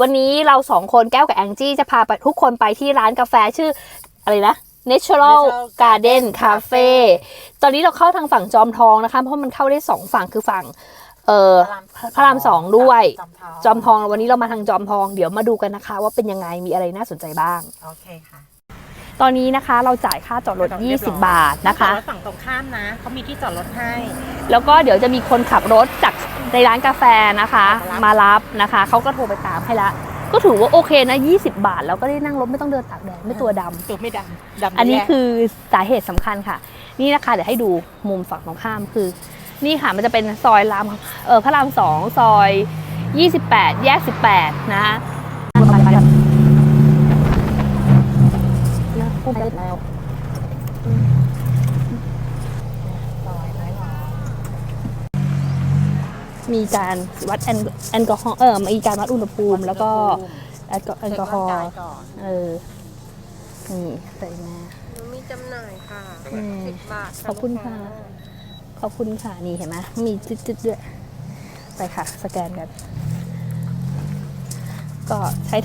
วันนี้เราสองคนแก้วกับแองจี้จะพาไปทุกคนไปที่ร้านกาแฟชื่ออะไรนะ Natural Natural Garden Garden Cafe ตอนนี้เราเข้าทางฝั่งจอมทองนะคะ เพราะมันเข้าได้สองฝั่งคือฝั่งเอ่อพระรามสองด้วยจอมทองจอมทองวันนี้เรามาทางจอมทอง เดี๋ยวมาดูกันนะคะ ว่าเป็นยังไงมีอะไรน่าสนใจบ้าง โอเคค่ะ ตอนนี้นะคะเราจ่ายค่าจอดรถ 20 บาทนะคะจอดรถฝั่งตรงข้ามนะเขามีที่จอดรถให้ แล้วก็เดี๋ยวจะมีคนขับรถจาก ในร้านกาแฟนะคะมารับมารับนะคะเขาก็โทรไปตามให้ละก็ถือว่าโอเคนะ 20 บาท แล้วก็ได้นั่งรถไม่ต้องเดินตากแดดไม่ตัวดำตัวไม่ดำดำอันนี้แยกคือสาเหตุสำคัญค่ะ นี่นะคะเดี๋ยวให้ดูมุมฝั่งตรงข้ามคือ นี่ค่ะมันจะเป็นซอยรามเออพระรามสองซอย 28 แยก 18 นะคะพูดไปแล้ว ซอยไม้หลอ มีการวัดแอลแอลกอฮอล์เออมีการวัดอุณหภูมิ แล้วก็แอลกอแอลกอฮอล์เช็คร่างกายก่อนเออนี่ใส่มามีจำหน่ายค่ะอืมสิบบาทขอบคุณค่ะ ขอบคุณค่ะ นี่เห็นไหมมีจุดๆด้วย ไปค่ะ สแกนกัน ก็ใช้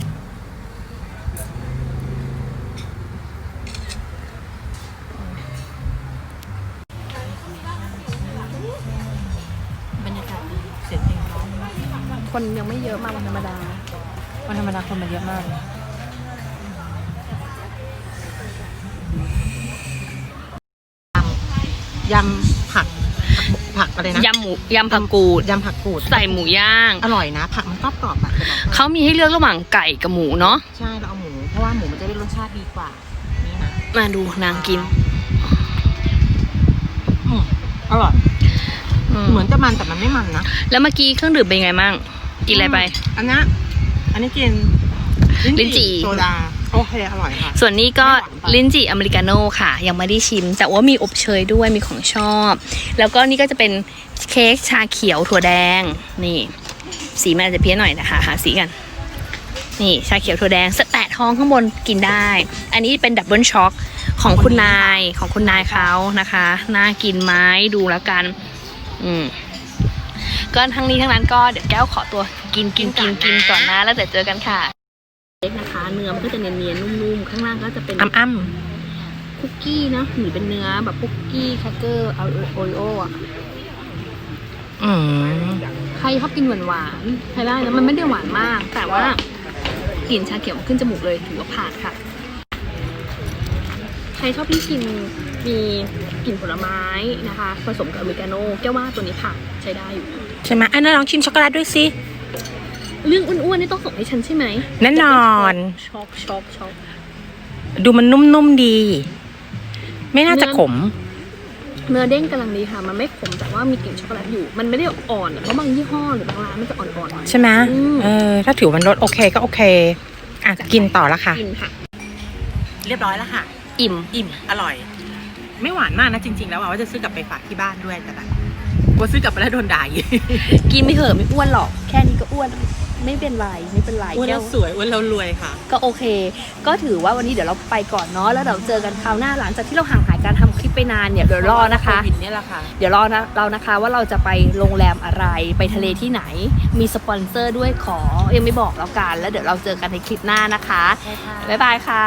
คนยังไม่เยอะมากวันธรรมดา วันธรรมดาคนมันเยอะมากเลยยำผักผักอะไรนะยำหมูยำผักกูดยำผักกูดใส่หมูย่าง อร่อยนะ ผักมันกรอบกรอบๆอะจะบอกให้เขามีให้เลือกระหว่างไก่กับหมูเนาะใช่เราเอาหมู เพราะว่าหมูมันจะได้รสชาติดีกว่า นี่นะมาดูนางกินอืมอร่อย อืมเหมือนจะมันแต่มันไม่มันนะ แล้วเมื่อกี้เครื่องดื่มเป็นไงบ้าง กินอะไรไป อันนี้อันนี้กินลิ้นจี่โซดาโอเคอร่อยค่ะ ส่วนนี้ก็ไม่หวานปะลิ้นจี่อเมริกาโน่ค่ะ ยังไม่ได้ชิม แต่ว่ามีอบเชยด้วยมีของชอบ แล้วก็นี่ก็จะเป็นเค้กชาเขียวถั่วแดง นี่ สีมันอาจจะเพี้ยนหน่อยนะคะหาสีกัน นี่ชาเขียวถั่วแดงสแตะท้องข้างบนกินได้ อันนี้เป็นดับเบิลช็อคของคุณนายของคุณนายเขานะคะ น่ากินไหมดูแล้วกัน อืม ก็ทั้งนี้ทั้งนั้นก็เดี๋ยวแก้วขอตัวกินกินกินกินก่อนนะ แล้วเดี๋ยวเจอกันค่ะเล็กนะคะ เนื้อมันก็จะเนียนๆนุ่มๆข้างล่างก็จะเป็นอ้ำอ้คุกกี้นะหรือเป็นเนื้อแบบคุกกี้แครกเกอร์เอาโอริโออะำอืมใครชอบกินหวานหวานๆใช้ได้นะมันไม่ได้หวานมาก แต่ว่ากลิ่นชาเขียวมันขึ้นจมูกเลยถือว่าผ่านค่ะใครชอบที่กินมีกลิ่นผลไม้นะคะ ผสมกับอเมริกาโน่แก้วว่าตัวนี้ผ่านใช้ได้อยู่ ใช่ไหมอันนั้นลองชิมช็อกโกแลตด้วยสิ เรื่องอ้วนๆนี่ต้องส่งให้ฉันใช่ไหมแน่นอน ช็อกช็อกช็อกดูมันนุ่มๆดี ไม่น่าจะขม เนื้อเด้งกำลังดีค่ะ มันไม่ขมแต่ว่ามีกลิ่นช็อกโกแลตอยู่ มันไม่ได้อ่อนอะเพราะบางยี่ห้อหรือบางร้านมันจะอ่อนๆหน่อยใช่ไหมอืมเออถ้าถือวันรสโอเคก็โอเค อะกินต่อละค่ะ กินค่ะ เรียบร้อยแล้วค่ะ อิ่ม อิ่ม อร่อย ไม่หวานมากนะจริง ๆ แล้วอะว่าจะซื้อกลับไปฝากที่บ้านด้วยแต่แบบก ลัวซื้อกลับไปแล้วโดนด่าอีกกินไม่เหอะไม่อ้วนหรอก แค่นี้ก็อ้วนไม่เป็นไรไม่เป็นไรอ้วนแก้แล้ววสวยอ้วนแล้วรวยค่ะ ก็โอเค ก็ถือว่าวันนี้เดี๋ยวเราไปก่อนเนาะแล้วเดี๋ยวเจอกันคราวหน้าหลังจากที่เราห่างหายการทำคลิปไปนานเนี่ยเดี๋ยวรอนะคะ โวิดเนี่ยแหละค่ะ เดี๋ยวรอนะเรานะคะว่าเราจะไปโรงแรมอะไรไปทะเลที่ไหน มีสปอนเซอร์ด้วยขอยังไม่บอกแล้วกัน แล้วเดี๋ยวเราเจอกันในคลิปหน้านะคะใช่ค่ะบ๊ายบายค่ะ